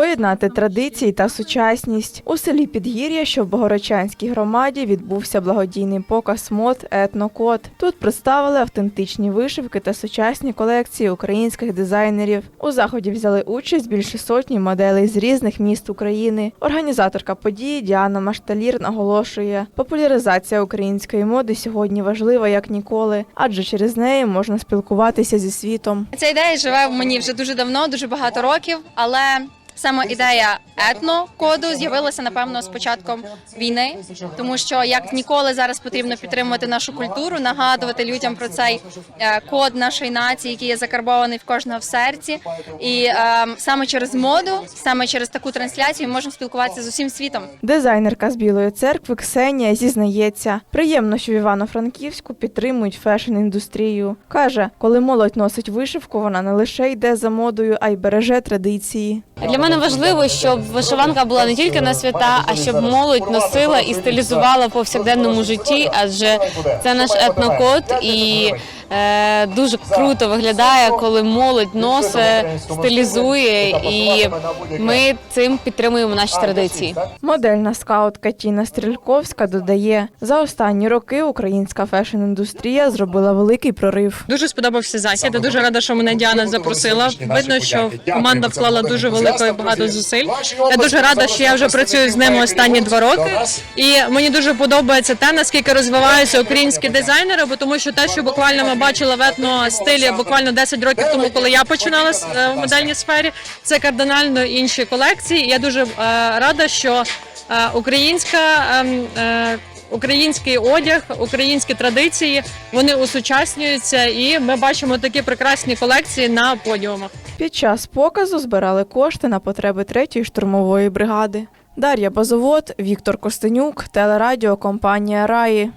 Поєднати традиції та сучасність у селі Підгір'я, що в Богородчанській громаді відбувся благодійний показ мод Етнокод. Тут представили автентичні вишивки та сучасні колекції українських дизайнерів. У заході взяли участь більше сотні моделей з різних міст України. Організаторка події Діана Машталір наголошує, популяризація української моди сьогодні важлива як ніколи, адже через неї можна спілкуватися зі світом. Ця ідея живе в мені вже дуже давно, дуже багато років, але саме ідея етнокоду з'явилася напевно з початком війни, тому що як ніколи зараз потрібно підтримувати нашу культуру, нагадувати людям про цей е, код нашої нації, який є закарбований в кожного в серці. І е, саме через моду, саме через таку трансляцію, ми можемо спілкуватися з усім світом. Дизайнерка з Білої церкви Ксенія зізнається, приємно, що в Івано-Франківську підтримують фешн-індустрію. Каже, коли молодь носить вишивку, вона не лише йде за модою, а й береже традиції. Для мене важливо, щоб вишиванка була не тільки на свята, а щоб молодь носила і стилізувала повсякденному житті, адже це наш етнокод і дуже круто виглядає, коли молодь носить, стилізує, і ми цим підтримуємо наші традиції. Модельна скаутка Тіна Стрільковська додає, за останні роки українська фешн-індустрія зробила великий прорив. Дуже сподобався захід. Я дуже рада, що мене Діана запросила. Видно, що команда вклала дуже велико і багато зусиль. Я дуже рада, що я вже працюю з ними останні два роки. І мені дуже подобається те, наскільки розвиваються українські дизайнери, бо тому що те, що буквально ми бачили в етно стилі буквально 10 років тому, коли я починала е, в модельній сфері, це кардинально інші колекції. Я дуже е, рада, що е, українська. ем, Український одяг, українські традиції вони усучаснюються, і ми бачимо такі прекрасні колекції на подіумах. Під час показу збирали кошти на потреби третьої штурмової бригади. Дар'я Базовод, Віктор Костенюк, телерадіокомпанія Раї.